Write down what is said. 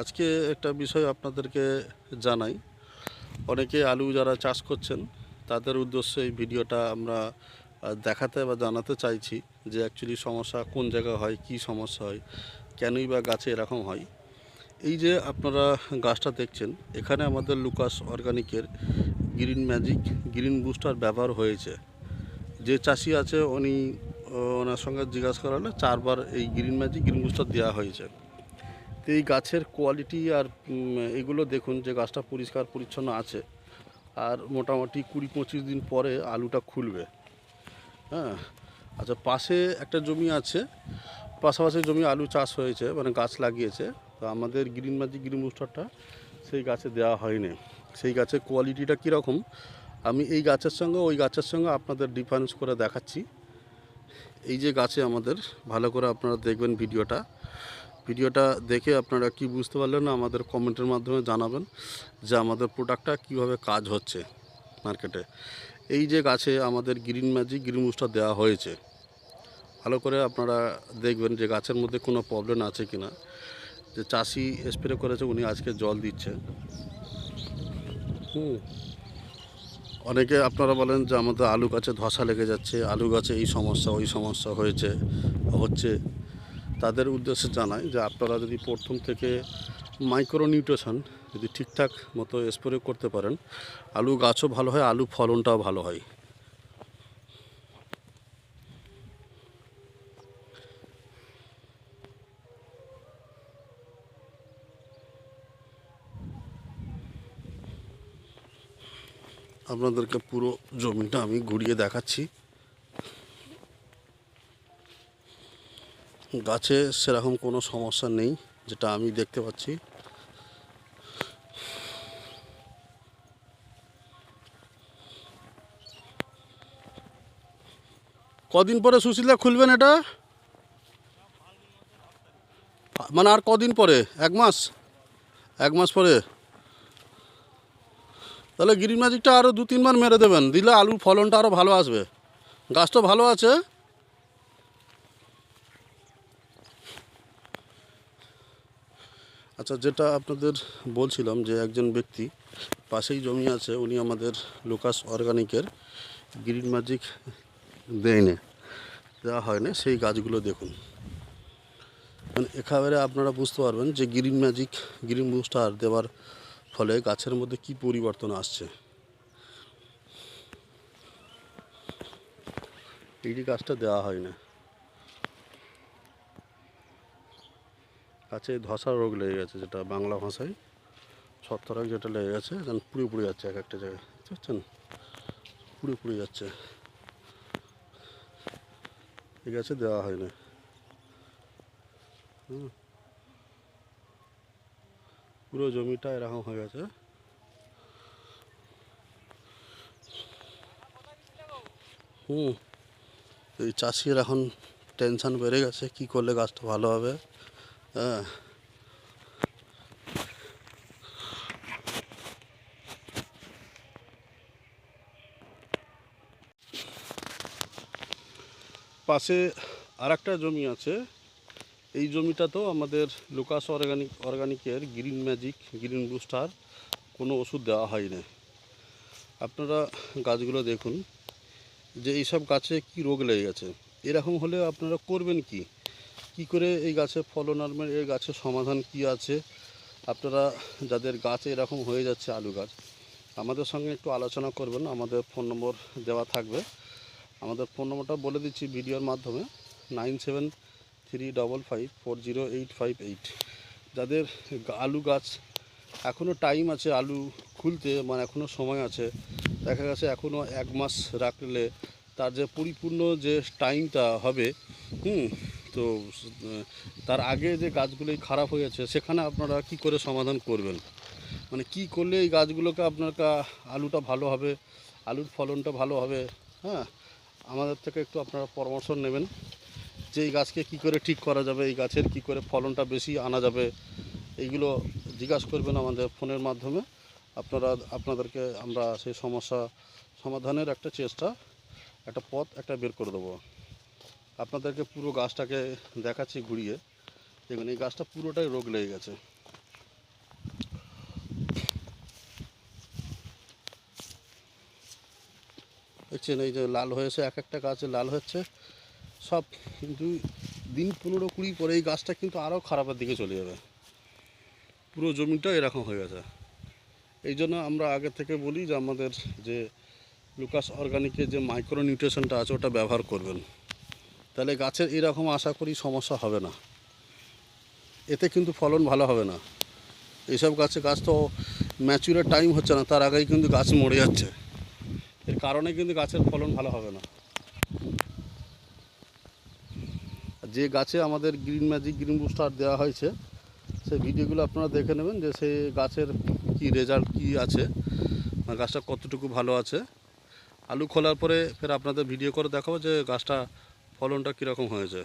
আজকে একটা বিষয় আপনাদেরকে জানাই। অনেকে আলু যারা চাষ করছেন, তাদের উদ্দেশ্যে এই ভিডিওটা আমরা দেখাতে বা জানাতে চাইছি যে অ্যাকচুয়ালি সমস্যা কোন জায়গায় হয়, কি সমস্যা হয়, কেনই বা গাছে এরকম হয়। এই যে আপনারা গাছটা দেখছেন, এখানে আমাদের লুকাস অর্গানিকের গ্রিন ম্যাজিক গ্রিন বুস্টার ব্যবহার হয়েছে। যে চাষি আছে, উনি ওনার সঙ্গে জিজ্ঞাসা করালে, চারবার এই গ্রিন ম্যাজিক গ্রিন বুস্টার দেওয়া হয়েছে। এই গাছের কোয়ালিটি আর এগুলো দেখুন যে গাছটা পরিষ্কার পরিচ্ছন্ন আছে। আর মোটামুটি কুড়ি পঁচিশ দিন পরে আলুটা খুলবে। হ্যাঁ আচ্ছা পাশে একটা জমি আছে। পাশাপাশি জমি আলু চাষ হয়েছে মানে গাছ লাগিয়েছে। তো আমাদের গ্রিন ম্যাজিক গ্রিন বুস্টারটা সেই গাছে দেওয়া হয়নি। সেই গাছের কোয়ালিটিটা কীরকম? আমি এই গাছের সঙ্গে, ওই গাছের সঙ্গে আপনাদের ডিফারেন্স করে দেখাচ্ছি। এই যে গাছে আমাদের, ভালো করে আপনারা দেখবেন ভিডিওটা ভিডিওটা দেখে আপনারা কি বুঝতে পারলেন আমাদের কমেন্টের মাধ্যমে জানাবেন যে আমাদের প্রোডাক্টটা কীভাবে কাজ হচ্ছে মার্কেটে এই যে গাছে আমাদের গ্রিন ম্যাজিক গ্রিন বুস্টার দেওয়া হয়েছে। ভালো করে আপনারা দেখবেন যে গাছের মধ্যে কোনো প্রবলেম আছে কি না যে চাষি স্প্রে করেছে, উনি আজকে জল দিচ্ছে। হুম। অনেকে আপনারা বলেন যে আমাদের আলু গাছে ধসা লেগে যাচ্ছে, আলু গাছে এই সমস্যা, ওই সমস্যা হয়েছে, হচ্ছে। তাদের উদ্দেশ্যে জানাই যে আপনারা যদি প্রথম থেকে মাইক্রো নিউট্রিশন যদি ঠিকঠাক মতো স্প্রে করতে পারেন, আলু গাছও ভালো হয়, আলু ফলনটাও ভালো হয়। আপনাদেরকে পুরো জমিটা আমি ঘুরিয়ে দেখাচ্ছি। গাছে সেরকম কোনো সমস্যা নেই, যেটা আমি দেখতে পাচ্ছি। কদিন পরে সুশীলা, খুলবেন এটা? মানে আর কদিন পরে? এক মাস? এক মাস পরে? তাহলে গ্রিন ম্যাজিকটা আরও দু তিনবার মেরে দেবেন, দিলে আলুর ফলনটা আরও ভালো আসবে। গাছ তো ভালো আছে? আচ্ছা যেটা আপনাদের বলছিলাম যে একজন ব্যক্তি পাশেই জমি আছে, উনি আমাদের লোকাস অর্গানিকের গ্রিন ম্যাজিক দেয়নি, দেওয়া হয় না সেই গাছগুলো দেখুন। মানে একেবারে আপনারা বুঝতে পারবেন যে গ্রিন ম্যাজিক গ্রিন বুস্টার দেওয়ার ফলে গাছের মধ্যে কি পরিবর্তন আসছে। এই গাছটা দেওয়া হয় না গাছে ধসা রোগ লেগে গেছে যেটা বাংলা ভাষায়। ছত্রাক যেটা লেগে গেছে, যেন পুড়ে পুড়ে যাচ্ছে এক একটা জায়গায়। বুঝতে পারছেন? পুড়ে পুড়ে যাচ্ছে। এই গাছে দেওয়া হয় না। হুম। পুরো জমিটা এরকম হয়ে গেছে। হুম। এই চাষির এখন টেনশন বেড়ে গেছে, কি করলে গাছটা ভালো হবে? হ্যাঁ পাশে আর জমি আছে। এই জমিটাতেও আমাদের লুকাস অর্গানিক অর্গানিকের গ্রিন ম্যাজিক গ্রিন বুস্টার কোনো ওষুধ দেওয়া হয় না আপনারা গাছগুলো দেখুন যে এইসব গাছে কি রোগ লেগে গেছে। এরকম হলে আপনারা করবেন কি? কি করে এই গাছে ফলন আনবেন এই গাছের সমাধান কি আছে? আপনারা যাদের গাছে এরকম হয়ে যাচ্ছে আলু গাছ, আমাদের সঙ্গে একটু আলোচনা করবেন। আমাদের ফোন নম্বর দেওয়া থাকবে। আমাদের ফোন নম্বরটা বলে দিচ্ছি ভিডিওর মাধ্যমে, nine seven three double five four zero eight five eight. যাদের আলু গাছ এখনও টাইম আছে আলু খুলতে মানে এখনও সময় আছে, দেখা গেছে এখনও এক মাস রাখলে তার যে পরিপূর্ণ যে টাইমটা হবে, হুম তো, তার আগে যে গাছগুলোই খারাপ হয়ে যাচ্ছে সেখানে আপনারা কি করে সমাধান করবেন? মানে কি করলে এই গাছগুলোকে আপনার আলুটা ভালো হবে, আলুর ফলনটা ভালো হবে? হ্যাঁ আমাদের থেকে একটু আপনারা পরামর্শ নেবেন যে এই গাছকে কি করে ঠিক করা যাবে, এই গাছের কি করে ফলনটা বেশি আনা যাবে। এইগুলো জিজ্ঞাসা করবেন আমাদের ফোনের মাধ্যমে। আপনারা, আপনাদেরকে আমরা সেই সমস্যা সমাধানের একটা চেষ্টা, একটা পথ একটা বের করে দেবো। আপনাদেরকে পুরো গাছটাকে দেখাচ্ছি ঘুরিয়ে। দেখুন, এই গাছটা পুরোটাই রোগ লেগে গেছে। দেখছেন, এই যে লাল হয়েছে, এক একটা গাছে লাল হচ্ছে। সব কিন্তু দিন পনেরো কুড়ি পরে এই গাছটা কিন্তু আরও খারাপের দিকে চলে যাবে। পুরো জমিটা এরকম হয়ে গেছে। এই জন্য আমরা আগে থেকে বলি যে আমাদের যে লুকাস অর্গানিকের যে মাইক্রো নিউট্রিশনটা আছে, ওটা ব্যবহার করবেন। তাহলে গাছের এরকম আশা করি সমস্যা হবে না। এতে কিন্তু ফলন ভালো হবে না। এইসব গাছে গাছ তো ম্যাচুরের টাইম হচ্ছে না, তার আগেই কিন্তু গাছ মরে যাচ্ছে। এর কারণে কিন্তু গাছের ফলন ভালো হবে না। যে গাছে আমাদের গ্রিন ম্যাজিক গ্রিন বুস্টার দেওয়া হয়েছে, সেই ভিডিওগুলো আপনারা দেখে নেবেন যে সেই গাছের কি রেজাল্ট কি আছে গাছটা কতটুকু ভালো আছে। আলু খোলার পরে ফের আপনাদের ভিডিও করে দেখাবো যে গাছটা ফলনটা কীরকম হয়েছে?